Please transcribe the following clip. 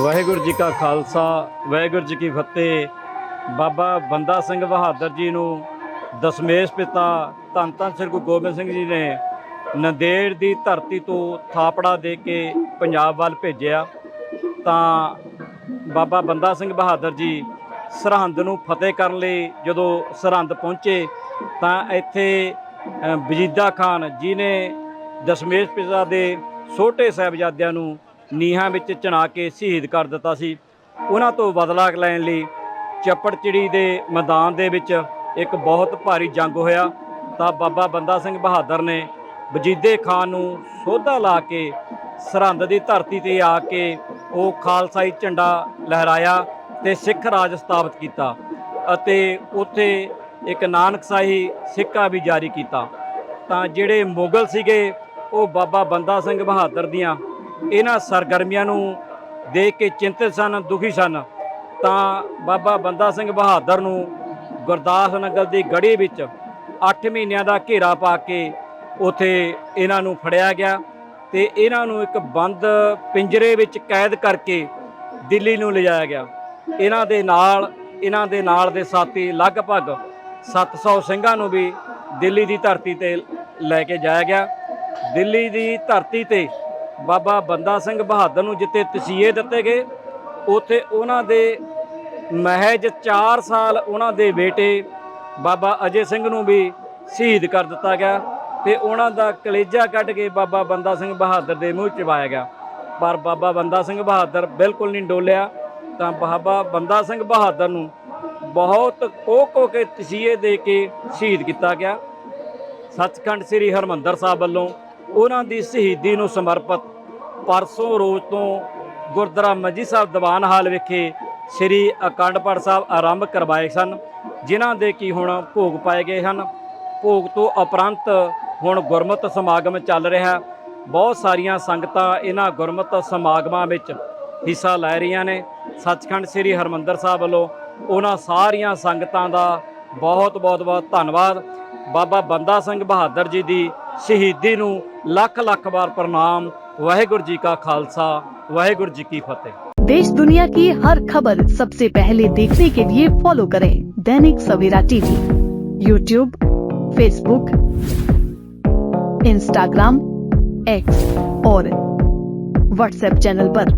ਵਾਹਿਗੁਰੂ ਜੀ ਕਾ ਖਾਲਸਾ, ਵਾਹਿਗੁਰੂ ਜੀ ਕੀ ਫਤਿਹ। ਬਾਬਾ ਬੰਦਾ ਸਿੰਘ ਬਹਾਦਰ ਜੀ ਨੂੰ ਦਸ਼ਮੇਸ਼ ਪਿਤਾ ਧੰਨ ਧੰਨ ਸ੍ਰੀ ਗੁਰੂ ਗੋਬਿੰਦ ਸਿੰਘ ਜੀ ਨੇ ਨੰਦੇੜ ਦੀ ਧਰਤੀ ਤੋਂ ਥਾਪੜਾ ਦੇ ਕੇ ਪੰਜਾਬ ਵੱਲ ਭੇਜਿਆ। ਤਾਂ ਬਾਬਾ ਬੰਦਾ ਸਿੰਘ ਬਹਾਦਰ ਜੀ ਸਰਹੰਦ ਨੂੰ ਫਤਿਹ ਕਰਨ ਲਈ ਜਦੋਂ ਸਰਹੰਦ ਪਹੁੰਚੇ, ਤਾਂ ਇੱਥੇ ਵਜੀਦਾ ਖਾਨ ਜੀ ਨੇ ਦਸ਼ਮੇਸ਼ ਪਿਤਾ ਦੇ ਛੋਟੇ ਸਾਹਿਬਜ਼ਾਦਿਆਂ ਨੂੰ ਨੀਹਾਂ ਵਿੱਚ ਚਣਾ ਕੇ ਸ਼ਹੀਦ ਕਰ ਦਿੱਤਾ ਸੀ। ਉਹਨਾਂ ਤੋਂ ਬਦਲਾ ਲੈਣ ਲਈ ਚੱਪੜਚਿੜੀ ਦੇ ਮੈਦਾਨ ਦੇ ਵਿੱਚ ਇੱਕ ਬਹੁਤ ਭਾਰੀ ਜੰਗ ਹੋਇਆ। ਤਾਂ ਬਾਬਾ ਬੰਦਾ ਸਿੰਘ ਬਹਾਦਰ ਨੇ ਵਜੀਦੇ ਖਾਨ ਨੂੰ ਸੋਧਾ ਲਾ ਕੇ ਸਰਹੰਦ ਦੀ ਧਰਤੀ ਤੇ ਆ ਕੇ ਉਹ ਖਾਲਸਾਈ ਝੰਡਾ ਲਹਿਰਾਇਆ ਤੇ ਸਿੱਖ ਰਾਜ ਸਥਾਪਿਤ ਕੀਤਾ ਅਤੇ ਉੱਥੇ ਇੱਕ ਨਾਨਕ ਨਾਨਕਸ਼ਾਹੀ ਸਿੱਕਾ ਵੀ ਜਾਰੀ ਕੀਤਾ। ਤਾਂ ਜਿਹੜੇ ਮੁਗਲ ਸੀਗੇ, ਉਹ ਬਾਬਾ ਬੰਦਾ ਸਿੰਘ ਬਹਾਦਰ ਦੀਆਂ ਇਹਨਾਂ ਸਰਗਰਮੀਆਂ ਨੂੰ ਦੇਖ ਕੇ ਚਿੰਤਤ ਸਨ, ਦੁਖੀ ਸਨ। ਤਾਂ ਬਾਬਾ ਬੰਦਾ ਸਿੰਘ ਬਹਾਦਰ ਨੂੰ ਗੁਰਦਾਸ ਨਗਰ ਦੀ ਗੜੀ ਵਿੱਚ 8 ਮਹੀਨਿਆਂ ਦਾ ਘੇਰਾ ਪਾ ਕੇ ਉਥੇ ਇਹਨਾਂ ਨੂੰ ਫੜਿਆ ਗਿਆ ਤੇ ਇਹਨਾਂ ਨੂੰ ਇੱਕ ਬੰਦ ਪਿੰਜਰੇ ਵਿੱਚ ਕੈਦ ਕਰਕੇ ਦਿੱਲੀ ਨੂੰ ਲਿਜਾਇਆ ਗਿਆ। ਇਹਨਾਂ ਦੇ ਨਾਲ, ਇਹਨਾਂ ਦੇ ਨਾਲ ਦੇ ਸਾਥੀ ਲਗਭਗ 700 ਸਿੰਘਾਂ ਨੂੰ ਵੀ ਦਿੱਲੀ ਦੀ ਧਰਤੀ ਤੇ ਲੈ ਕੇ ਜਾਇਆ ਗਿਆ। ਦਿੱਲੀ ਦੀ ਧਰਤੀ ਤੇ ਬਾਬਾ ਬੰਦਾ ਸਿੰਘ ਬਹਾਦਰ ਨੂੰ ਜਿੱਥੇ ਤਸੀਹੇ ਦਿੱਤੇ ਗਏ, ਉਥੇ ਉਹਨਾਂ ਦੇ ਮਹਿਜ 4 ਸਾਲ ਉਹਨਾਂ ਦੇ ਬੇਟੇ ਬਾਬਾ ਅਜੇ ਸਿੰਘ ਨੂੰ ਵੀ ਸ਼ਹੀਦ ਕਰ ਦਿੱਤਾ ਗਿਆ ਤੇ ਉਹਨਾਂ ਦਾ ਕਲੇਜਾ ਕੱਢ ਕੇ ਬਾਬਾ ਬੰਦਾ ਸਿੰਘ ਬਹਾਦਰ ਦੇ ਮੂੰਹ ਚਵਾਇਆ ਗਿਆ। ਪਰ ਬਾਬਾ ਬੰਦਾ ਸਿੰਘ ਬਹਾਦਰ ਬਿਲਕੁਲ ਨਹੀਂ ਡੋਲਿਆ, ਤਾਂ ਬਾਬਾ ਬੰਦਾ ਸਿੰਘ ਬਹਾਦਰ ਨੂੰ ਬਹੁਤ ਕੋਹ ਕੋਹ ਕੇ ਤਸੀਹੇ ਦੇ ਕੇ ਸ਼ਹੀਦ ਕੀਤਾ ਗਿਆ। ਸੱਚਖੰਡ ਸ੍ਰੀ ਹਰਮੰਦਰ ਸਾਹਿਬ ਵੱਲੋਂ ਉਹਨਾਂ ਦੀ ਸ਼ਹੀਦੀ ਨੂੰ ਸਮਰਪਿਤ ਪਰਸੋਂ ਰੋਜ਼ ਤੋਂ ਗੁਰਦੁਆਰਾ ਮੰਜੀ ਸਾਹਿਬ ਦੀਵਾਨ ਹਾਲ ਵਿਖੇ ਸ੍ਰੀ ਅਕੰਡ ਪਾਠ ਸਾਹਿਬ ਆਰੰਭ ਕਰਵਾਏ ਸਨ, ਜਿਨ੍ਹਾਂ ਦੇ ਕੀ ਹੁਣ ਭੋਗ ਪਾਏ ਗਏ ਹਨ। ਭੋਗ ਤੋਂ ਉਪਰੰਤ ਹੁਣ ਗੁਰਮਤਿ ਸਮਾਗਮ ਚੱਲ ਰਿਹਾ। ਬਹੁਤ ਸਾਰੀਆਂ ਸੰਗਤਾਂ ਇਹਨਾਂ ਗੁਰਮਤਿ ਸਮਾਗਮਾਂ ਵਿੱਚ ਹਿੱਸਾ ਲੈ ਰਹੀਆਂ ਨੇ। ਸੱਚਖੰਡ ਸ੍ਰੀ ਹਰਮੰਦਰ ਸਾਹਿਬ ਵੱਲੋਂ ਉਹਨਾਂ ਸਾਰੀਆਂ ਸੰਗਤਾਂ ਦਾ ਬਹੁਤ ਬਹੁਤ ਬਹੁਤ ਧੰਨਵਾਦ। ਬਾਬਾ ਬੰਦਾ ਸਿੰਘ ਬਹਾਦਰ ਜੀ ਦੀ ਸ਼ਹੀਦੀ ਨੂੰ ਲੱਖ ਲੱਖ ਵਾਰ ਪ੍ਰਣਾਮ ਵਾਹਿਗੁਰੂ ਜੀ ਕਾ ਖਾਲਸਾ ਵਾਹਿਗੁਰੂ ਜੀ ਕੀ ਫਤਿਹ देश दुनिया की हर खबर सबसे पहले देखने के लिए फॉलो करें Dainik Savera TV YouTube Facebook Instagram X और व्हाट्सएप चैनल पर।